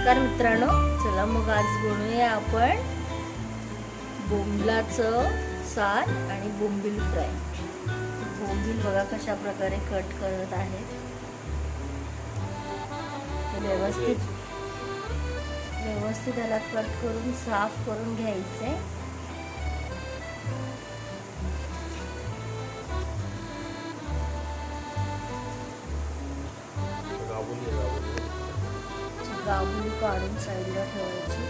नमस्कार मित्रांनो चला मग आज बनवूया आपण बोंबलाचं सार आणि बोंबील फ्राय. बोंबील बघा कशा प्रकारे कट करत आहेत व्यवस्थित व्यवस्थित त्याला कट करून साफ करून घ्यायचे गावली काढून साईडला ठेवायची.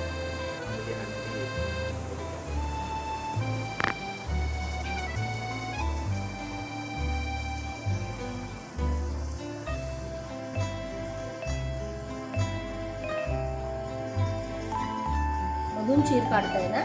मधून चीर काढताय ना?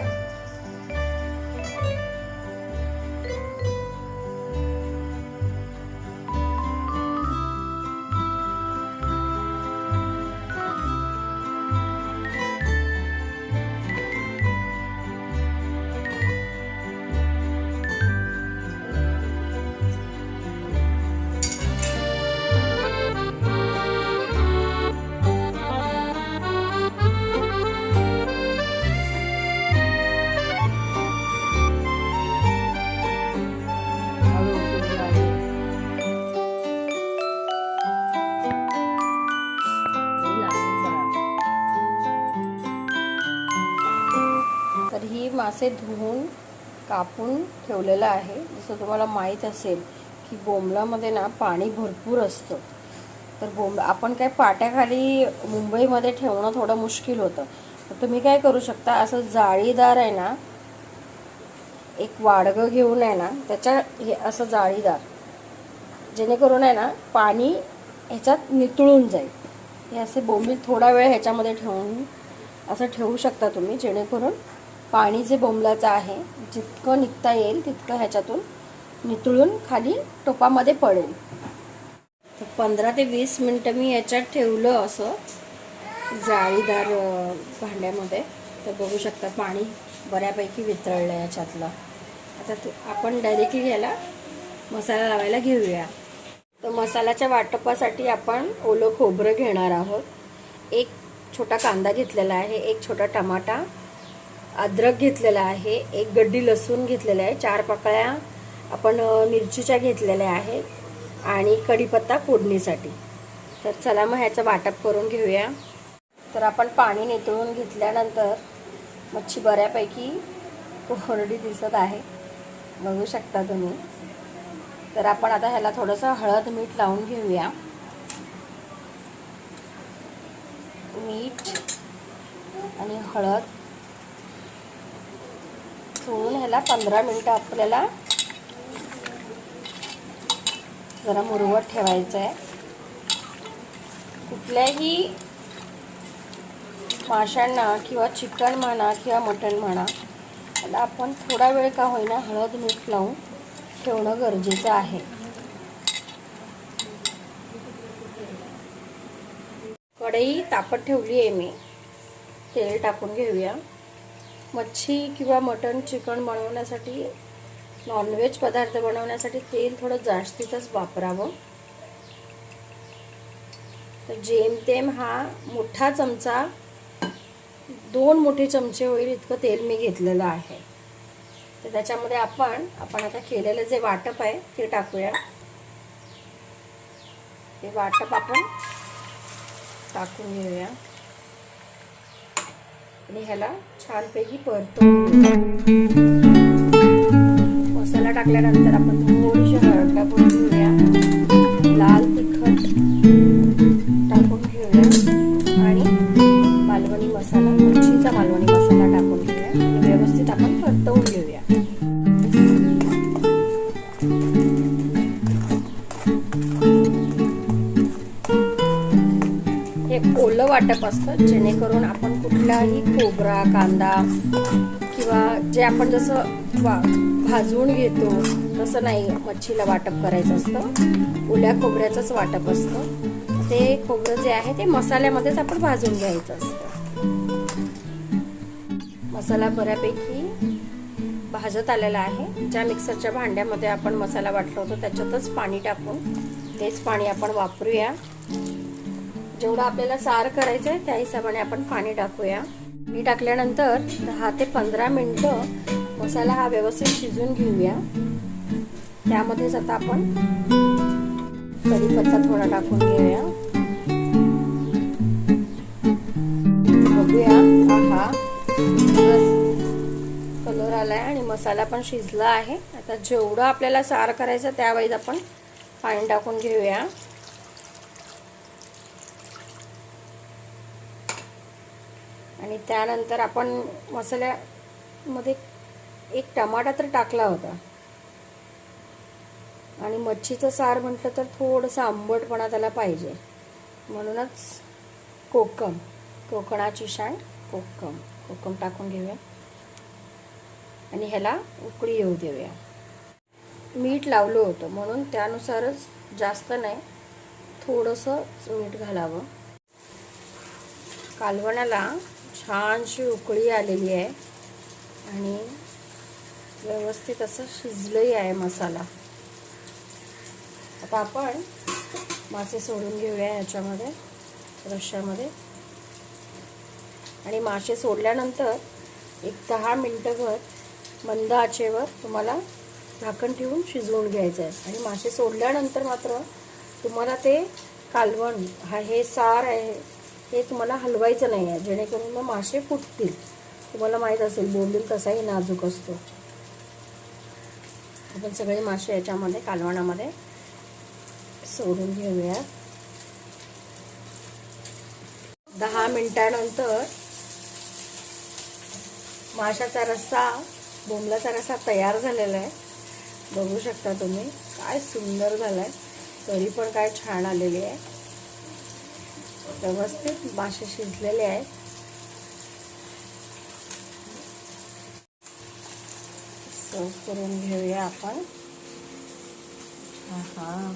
मासे धुवून कापून ठेवलेलं आहे. जसं तुम्हाला माहीत असेल की बोंबलामध्ये ना पाणी भरपूर असतं. तर बोंब आपण काय पाट्याखाली मुंबईमध्ये ठेवणं थोडं मुश्किल होतं. तर तुम्ही काय करू शकता असं जाळीदार आहे ना एक वाडगं घेऊन आहे ना त्याच्या हे असं जाळीदार. जेणेकरून आहे ना पाणी ह्याच्यात नितळून जाईल. हे असे बोंबील थोडा वेळ ह्याच्यामध्ये ठेवून असं ठेवू शकता तुम्ही जेणेकरून पाणी जे बोंबलाचं आहे जितकं निघता येईल तितकं ह्याच्यातून नितळून खाली टोपामध्ये पडेल. तर पंधरा ते वीस मिनटं मी याच्यात ठेवलं असं जाळीदार भांड्यामध्ये. तर बघू शकता पाणी बऱ्यापैकी वितळलं आहे याच्यातलं. आता तू आपण डायरेक्टली याला मसाला लावायला घेऊया. तर मसाल्याच्या वाटपासाठी आपण ओलं खोबरं घेणार आहोत. एक छोटा कांदा घेतलेला आहे एक छोटा टमाटा अद्रक घेतलेला आहे एक गड्डी लसूण घेतलेला आहे चार पाकळ्या आपण मिरचीच्या घेतलेल्या आहे आणि कढीपत्ता फोडणीसाठी. तर चला मग ह्याचं वाटप करून घेऊया. तर आपण पाणी नितळून घेतल्यानंतर मच्छी बऱ्यापैकी कोरडी दिसत आहे. बघू शकता तुम्ही. तर आपण आता ह्याला थोडंसं हळद मीठ लावून घेऊया. मीठ आणि हळद. सोडून ह्याला पंधरा मिनटं आपल्याला जरा मुरवत ठेवायचं आहे. कुठल्याही माशांना किंवा चिकन म्हणा किंवा मटण म्हणा त्याला आपण थोडा वेळ का होईना हळद मीठ लावून ठेवणं गरजेचं आहे. कढई तापत ठेवली आहे मी. तेल टाकून घेऊया. मच्छी किंवा मटण चिकन बनवण्यासाठी नॉनव्हेज पदार्थ बनवण्यासाठी तेल थोडं जास्तीचंच वापरावं. तर जेमतेम हा मोठा चमचा दोन मोठे चमचे होईल इतकं तेल मी घेतलेलं आहे. तर त्याच्यामध्ये आपण आपण आता केलेलं जे वाटप आहे ते टाकूया. ते वाटप आपण टाकून घेऊया. आणि ह्याला छानपैकी परतो. मसाला टाकल्यानंतर आपण थोडीशी वाटप असतं जेणेकरून आपण कुठलाही खोबरा कांदा किंवा जे आपण जसं वा भाजून घेतो तसं नाही मच्छीला वाटप करायचं असतं. ओल्या खोबऱ्याचंच वाटप असतं. ते खोबरं जे आहे ते मसाल्यामध्येच आपण भाजून घ्यायचं असतं. मसाला बऱ्यापैकी भाजत आलेला आहे. ज्या मिक्सरच्या भांड्यामध्ये आपण मसाला वाटला होतो त्याच्यातच पाणी टाकून तेच पाणी आपण वापरूया. जेवढं आपल्याला सार करायचं आहे त्या हिशोबाने आपण पाणी टाकूया. मी टाकल्यानंतर दहा ते पंधरा मिनटं मसाला हा व्यवस्थित शिजून घेऊया. त्यामध्येच आता आपण कढीपत्ता थोडा टाकून घेऊया. बघूया हा कलर आलाय आणि मसाला पण शिजला आहे. आता जेवढं आपल्याला सार करायचं त्यावेळेस आपण पाणी टाकून घेऊया. आणि त्यानंतर आपण मसाल्यामध्ये एक टमाटा तर टाकला होता. आणि मच्छीचं सार म्हटलं तर थोडंसं आंबटपणा त्याला पाहिजे. म्हणूनच कोकम कोकणाची शाण कोकम. कोकम टाकून घेऊया. आणि ह्याला उकळी येऊ देऊया. मीठ लावलं होतं म्हणून त्यानुसारच जास्त नाही थोडंसं मीठ घालावं. कालवणाला छानशी उकळी आलेली आहे. आणि व्यवस्थित असं शिजलंही आहे मसाला. आता आपण मासे सोडून घेऊया याच्यामध्ये रश्श्यामध्ये. आणि मासे सोडल्यानंतर एक दहा मिनटंभर मंद आचेवर तुम्हाला झाकण ठेवून शिजवून घ्यायचं आहे. आणि मासे सोडल्यानंतर मात्र तुम्हाला ते कालवण हा हे सार आहे हे तुम्हाला हलवायचं नाही आहे. जेणेकरून मग मासे फुटतील. तुम्हाला माहीत असेल बोंबील कसाही नाजूक असतो. आपण सगळे मासे याच्यामध्ये कालवणामध्ये सोडून घेऊया दहा मिनटानंतर माशाचा रस्सा बोंबलाचा रस्सा तयार झालेला आहे. बघू शकता तुम्ही काय सुंदर झाला आहे तरी पण काय छान आलेली आहे. व्यवस्थित मासे शिजलेले आहेत सर्व करून घेऊया आपण. हा.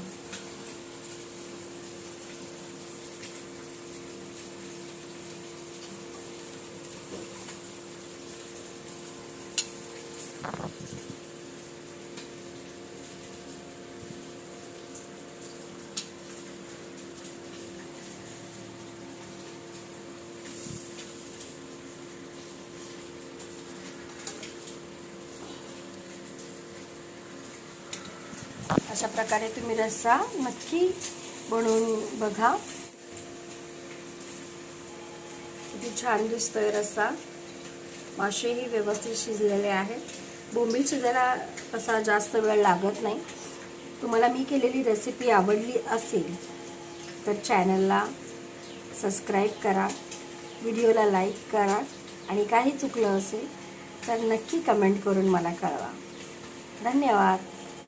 अशा प्रकारे तुम्ही रस्सा नक्की बनवून बघा. किती छान दिसतोय रस्सा. मासेही व्यवस्थित शिजलेले आहेत. बोंबील शिजायला तसा जास्त वेळ लागत नाही. तुम्हाला मी केलेली रेसिपी आवडली असेल तर चॅनलला सबस्क्राईब करा व्हिडिओला लाईक करा. आणि काही चुकलं असेल तर नक्की कमेंट करून मला कळवा. धन्यवाद.